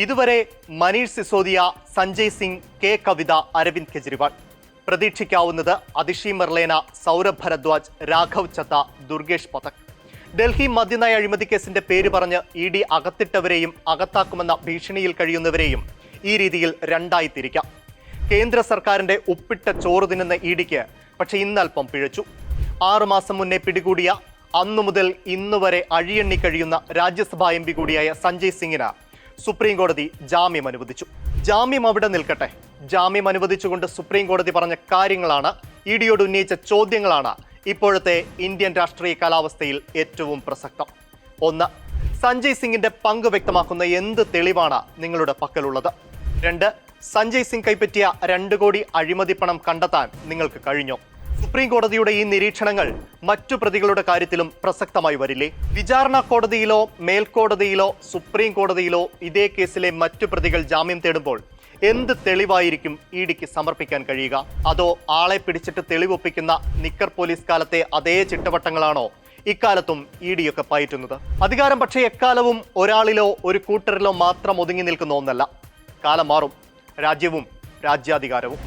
ഇതുവരെ മനീഷ് സിസോദിയ സഞ്ജയ് സിംഗ് കെ കവിത അരവിന്ദ് കെജ്രിവാൾ. പ്രതീക്ഷിക്കാവുന്നത് അതിഷി മെർലേന സൗരഭ് ഭരദ്വാജ് രാഘവ് ചത്ത ദുർഗേഷ് പതക്. ഡൽഹി മദ്യനയ അഴിമതി കേസിന്റെ പേര് പറഞ്ഞ് ഇ ഡി അകത്തിട്ടവരെയും അകത്താക്കുമെന്ന ഭീഷണിയിൽ കഴിയുന്നവരെയും ഈ രീതിയിൽ രണ്ടായി തിരിക്കാം കേന്ദ്ര സർക്കാരിന്റെ ഉപ്പിട്ട ചോറ് തിന്നുന്ന ഇ ഡിക്ക് പക്ഷെ ഇന്നൽപ്പം പിഴച്ചു. ആറുമാസം മുന്നേ പിടികൂടിയ അന്നു മുതൽ ഇന്നുവരെ അഴിയെണ്ണി കഴിയുന്ന രാജ്യസഭാ എം പി കൂടിയായ സഞ്ജയ് സിംഗിന് സുപ്രീം കോടതി ജാമ്യം അനുവദിച്ചു. ജാമ്യം അവിടെ നിൽക്കട്ടെ. ജാമ്യം അനുവദിച്ചുകൊണ്ട് സുപ്രീം കോടതി പറഞ്ഞ കാര്യങ്ങളാണ് ഇ ഡിയോട് ഉന്നയിച്ച ചോദ്യങ്ങളാണ് ഇപ്പോഴത്തെ ഇന്ത്യൻ രാഷ്ട്രീയ കാലാവസ്ഥയിൽ ഏറ്റവും പ്രസക്തം. ഒന്ന് സഞ്ജയ് സിംഗിന്റെ പങ്ക് വ്യക്തമാക്കുന്ന എന്ത് തെളിവാണ് നിങ്ങളുടെ പക്കലുള്ളത്? രണ്ട് സഞ്ജയ് സിംഗ് കൈപ്പറ്റിയ രണ്ട് കോടി അഴിമതി പണം കണ്ടെത്താൻ നിങ്ങൾക്ക് കഴിഞ്ഞോ? സുപ്രീം കോടതിയുടെ ഈ നിരീക്ഷണങ്ങൾ മറ്റു പ്രതികളുടെ കാര്യത്തിലും പ്രസക്തമായി വരില്ലേ? വിചാരണ കോടതിയിലോ മേൽക്കോടതിയിലോ സുപ്രീം കോടതിയിലോ ഇതേ കേസിലെ മറ്റു പ്രതികൾ ജാമ്യം തേടുമ്പോൾ എന്ത് തെളിവായിരിക്കും ഇ ഡിക്ക് സമർപ്പിക്കാൻ കഴിയുക? അതോ ആളെ പിടിച്ചിട്ട് തെളിവൊപ്പിക്കുന്ന നിക്കർ പോലീസ് കാലത്തെ അതേ ചിട്ടവട്ടങ്ങളാണോ ഇക്കാലത്തും ഇ ഡിയൊക്കെ പയറ്റുന്നത്? അധികാരം പക്ഷേ എക്കാലവും ഒരാളിലോ ഒരു കൂട്ടരിലോ മാത്രം ഒതുങ്ങി നിൽക്കുന്ന ഒന്നല്ല. കാലം മാറും. രാജ്യവും രാജ്യാധികാരവും.